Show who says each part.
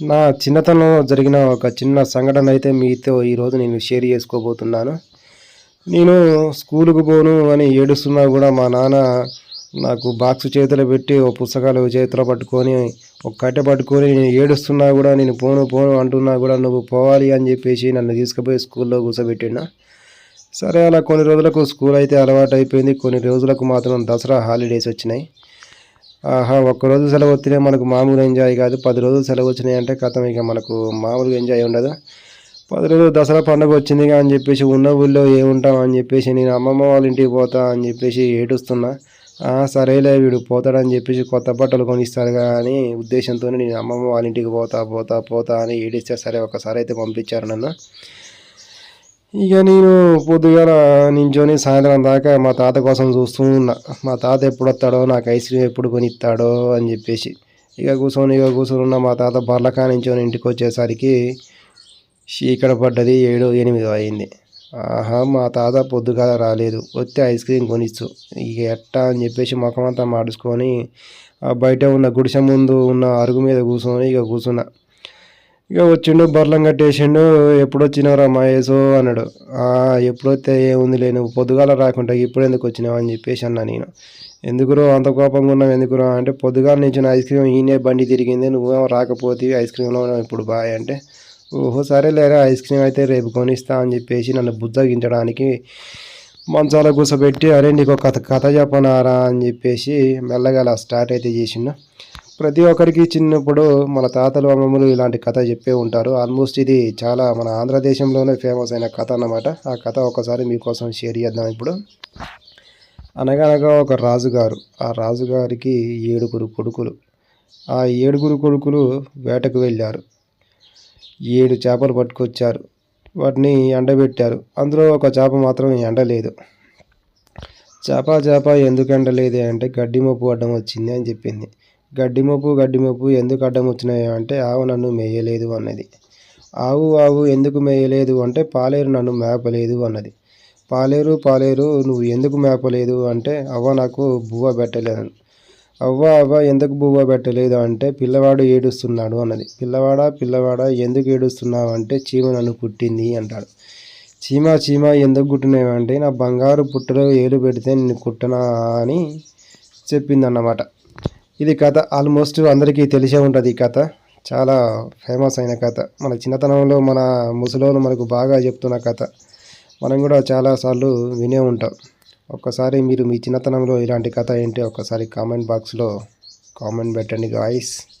Speaker 1: నా చిన్నతనంలో జరిగిన ఒక చిన్న సంఘటన అయితే మీతో ఈరోజు నేను షేర్ చేసుకోబోతున్నాను. నేను స్కూలుకు పోను అని ఏడుస్తున్నా కూడా మా నాన్న నాకు బాక్స్ చేతిలో పెట్టి ఓ పుస్తకాలు చేతిలో పట్టుకొని ఒక కట్టె పట్టుకొని నేను ఏడుస్తున్నా కూడా నేను పోను పోను అంటున్నా కూడా నువ్వు పోవాలి అని చెప్పేసి నన్ను తీసుకుపోయి స్కూల్లో కూర్చోబెట్టిన సరే అలా కొన్ని రోజులకు స్కూల్ అయితే అలవాటు అయిపోయింది కొన్ని రోజులకు మాత్రం దసరా హాలిడేస్ వచ్చినాయి. ఆహా ఒక్కరోజు సెలవు వస్తేనే మనకు మామూలు ఎంజాయ్ కాదు. పది రోజులు సెలవు వచ్చినాయి అంటే కథం ఇక మనకు మామూలుగా ఎంజాయ్ ఉండదు. పది రోజులు దసరా పండుగ వచ్చింది అని చెప్పేసి ఉన్న ఊళ్ళో ఏముంటాం అని చెప్పేసి నేను అమ్మమ్మ వాళ్ళ ఇంటికి పోతా అని చెప్పేసి ఏడుస్తున్నా. సరేలే వీడు పోతాడని చెప్పేసి కొత్త బట్టలు కొనిస్తారు కానీ ఉద్దేశంతో నేను అమ్మమ్మ వాళ్ళ ఇంటికి పోతా పోతా పోతా అని ఏడిస్తే సరే ఒకసారి అయితే పంపించారు నన్ను. ఇక నేను పొద్దుగాల నించొని సాయంత్రం దాకా మా తాత కోసం చూస్తూ ఉన్నా. మా తాత ఎప్పుడు వస్తాడో నాకు ఐస్ క్రీమ్ ఎప్పుడు కొనిస్తాడో అని చెప్పేసి. ఇక కూర్చొని ఇక కూర్చొని ఉన్న మా తాత బర్లకా నించొని ఇంటికి వచ్చేసరికి చీకడ పడ్డది ఏడు ఎనిమిది అయింది. ఆహా మా తాత పొద్దుగాల రాలేదు. వస్తే ఐస్ క్రీమ్ కొనిచ్చు. ఇక ఎట్టా అని చెప్పేసి ముఖం అంతా మాడుచుకొని బయట ఉన్న గుడిసె ముందు ఉన్న అరుగు మీద కూర్చొని ఇక కూర్చున్నా ఇక వచ్చిండు బర్లం కట్టేసిండు ఎప్పుడొచ్చినవరా మహేశో అన్నాడు. ఎప్పుడొస్తే ఏముంది లే నువ్వు పొద్దుగాల రాకుండా ఇప్పుడు ఎందుకు వచ్చినావు అని చెప్పేసి అన్నా నేను. ఎందుకురో అంత కోపంగా ఉన్నావు ఎందుకురా అంటే పొద్దుగాల నుంచి ఐస్ క్రీమ్ ఈయనే బండి తిరిగింది నువ్వేమో రాకపోతే ఐస్ క్రీమ్లో ఇప్పుడు బాయ్ అంటే. ఓహో సరే లేరా ఐస్ క్రీమ్ అయితే రేపు కొనిస్తా అని చెప్పేసి నన్ను బుద్ధగించడానికి మంచాల కూసబెట్టి అరే నీకు ఒక కథ కథ చెప్పనారా అని చెప్పేసి మెల్లగా అలా స్టార్ట్ అయితే చేసిండు. ప్రతి ఒక్కరికి చిన్నప్పుడు మన తాతలు అమ్మమ్మలు ఇలాంటి కథ చెప్పే ఉంటారు. ఆల్మోస్ట్ ఇది చాలా మన ఆంధ్రదేశంలోనే ఫేమస్ అయిన కథ అన్నమాట. ఆ కథ ఒకసారి మీకోసం షేర్ చేద్దాం ఇప్పుడు. అనగనగా ఒక రాజుగారు ఆ రాజుగారికి ఏడుగురు కొడుకులు. ఆ ఏడుగురు కొడుకులు వేటకు వెళ్ళారు. ఏడు చేపలు పట్టుకొచ్చారు. వాటిని ఎండబెట్టారు. అందులో ఒక చేప మాత్రం ఎండలేదు. చేప చేప ఎందుకు ఎండలేదు అంటే గడ్డి మోపు అడ్డం వచ్చింది అని చెప్పింది. గడ్డి మోపు గడ్డి ఎందుకు అడ్డం వచ్చినాయా అంటే ఆవు నన్ను మేయలేదు అన్నది. ఆవు ఆవు ఎందుకు మేయలేదు అంటే పాలేరు నన్ను మేపలేదు అన్నది. పాలేరు పాలేరు నువ్వు ఎందుకు మేపలేదు అంటే అవ్వ నాకు బువ్వ పెట్టలేదు. అవ్వ అవ్వ ఎందుకు బువ్వ పెట్టలేదు అంటే పిల్లవాడు ఏడుస్తున్నాడు అన్నది. పిల్లవాడా పిల్లవాడా ఎందుకు ఏడుస్తున్నావు అంటే చీమ నన్ను పుట్టింది అంటాడు. చీమ చీమ ఎందుకు కుట్టినావు అంటే నా బంగారు పుట్టలో ఏడు పెడితే నిన్ను కుట్టనా అని చెప్పిందన్నమాట. ఇది కథ ఆల్మోస్ట్ అందరికీ తెలిసే ఉంటుంది ఈ కథ. చాలా ఫేమస్ అయిన కథ. మన చిన్నతనంలో మన ముసలోళ్ళు మనకు బాగా చెప్తున్న కథ. మనం కూడా చాలాసార్లు వినే ఉంటాం. ఒక్కసారి మీరు మీ చిన్నతనంలో ఇలాంటి కథ ఏంటి? ఒక్కసారి కామెంట్ బాక్స్లో కామెంట్ పెట్టండి గాయస్